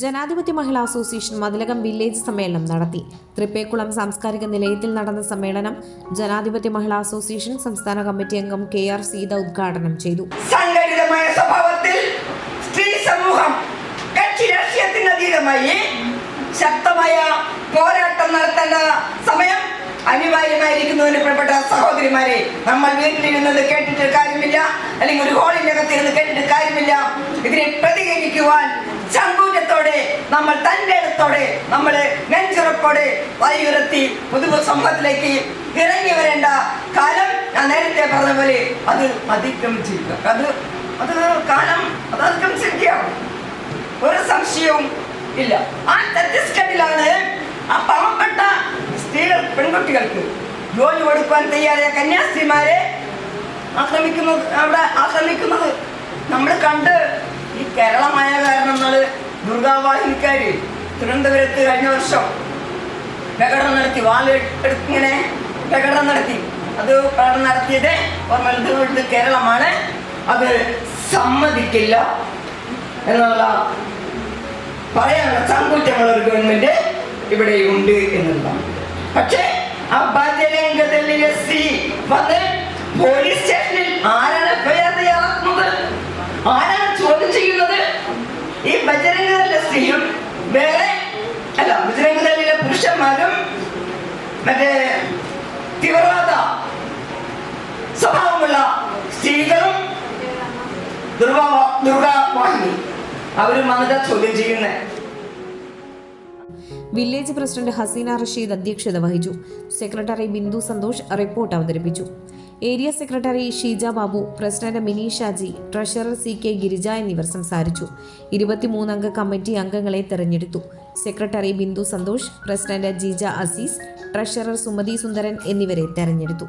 ജനാധിപത്യ മഹിളാ association Mathilakam village സമ്മേളനം നടത്തി. തൃപ്പേക്കുളം സാംസ്കാരിക നിലയത്തിൽ നടന്ന സമ്മേളനം ജനാധിപത്യ മഹിളാ അസോസിയേഷൻ സംസ്ഥാന കമ്മിറ്റി അംഗം കെ ആർ സീത ഉദ്ഘാടനം ചെയ്തു. സംഘടിതമായ സ്വഭാവത്തിൽ സ്ത്രീ സമൂഹം കക്ഷി രാഷ്ട്രീയത്തിന് ശക്തമായ പോരാട്ടം നടത്തേണ്ട സമയം അനിവാര്യമായിരിക്കുന്നതിന് പ്രിയപ്പെട്ട സഹോദരിമാരെ നമ്മൾ വീട്ടിലിരുന്നത് കേട്ടിട്ട് കാര്യമില്ല അല്ലെങ്കിൽ ഒരു ഹോളിനകത്ത് ഇരുന്ന് കേട്ടിട്ട് കാര്യമില്ല. ഇതിനെ പ്രതികരിക്കുവാൻ ചങ്കൂറ്റത്തോടെ നമ്മൾ തന്റെ ഇടത്തോടെ നമ്മൾ നെഞ്ചുറപ്പോടെ വഴിയുരത്തി പുതുപു സമൂഹത്തിലേക്ക് ഇറങ്ങി വരേണ്ട കാലം ഞാൻ നേരത്തെ പറഞ്ഞ പോലെ അത് അതിക്രമിച്ചിരിക്കുക. അത് അത് കാലം അത് അതിക്രമിച്ചിരിക്കുകയാണ്. ഒരു സംശയവും ഇല്ല. ആ ഛത്തീസ്ഗഡിലാണ് ആ പാവപ്പെട്ട സ്ത്രീകൾ പെൺകുട്ടികൾക്ക് ജോലി കൊടുക്കാൻ തയ്യാറായ കന്യാസ്ത്രീമാരെ ആക്രമിക്കുന്നത് അവിടെ ആക്രമിക്കുന്നത്. നമ്മൾ കണ്ട് ഈ കേരളമായ കാരണം നമ്മൾ ദുർഗാവാഹിനിക്കാര് തിരുവനന്തപുരത്ത് കഴിഞ്ഞ വർഷം പ്രകടനം നടത്തി വാൽ എടുത്ത് ഇങ്ങനെ പ്രകടനം നടത്തി. അത് പ്രകടനം നടത്തിയത് ഓർമ്മ കേരളമാണ്. അത് സമ്മതിക്കില്ല എന്നുള്ള പറയാനുള്ള ചങ്കൂറ്റമുള്ള ഒരു ഗവൺമെന്റ് ഇവിടെ ഉണ്ട് എന്നുള്ളതാണ്. പക്ഷേ ആ വന്ന് പോലീസ് ഈ സ്ത്രീയും വേറെ അല്ല ബജരംഗതല്ലിലെ പുരുഷന്മാരും മറ്റേ തീവ്രവാദ സ്വഭാവമുള്ള സ്ത്രീകളും ദുർഗാ ദുർഗാവാഹിനി. അവരും വന്നിട്ട് ചോദ്യം ചെയ്യുന്നത് വില്ലേജ് പ്രസിഡന്റ് ഹസീന റഷീദ് അധ്യക്ഷത വഹിച്ചു. സെക്രട്ടറി ബിന്ദു സന്തോഷ് റിപ്പോർട്ട് അവതരിപ്പിച്ചു. Area secretary Sheeja Babu president Mini Shaji treasurer C K Girija എന്നിവർ സംസാരിച്ചു. ഇരുപത്തിമൂന്നംഗ കമ്മിറ്റി അംഗങ്ങളെ തെരഞ്ഞെടുത്തു. Secretary Bindu Santhosh president Jeeja Azeez treasurer Sumathi Sundaran എന്നിവരെ തെരഞ്ഞെടുത്തു.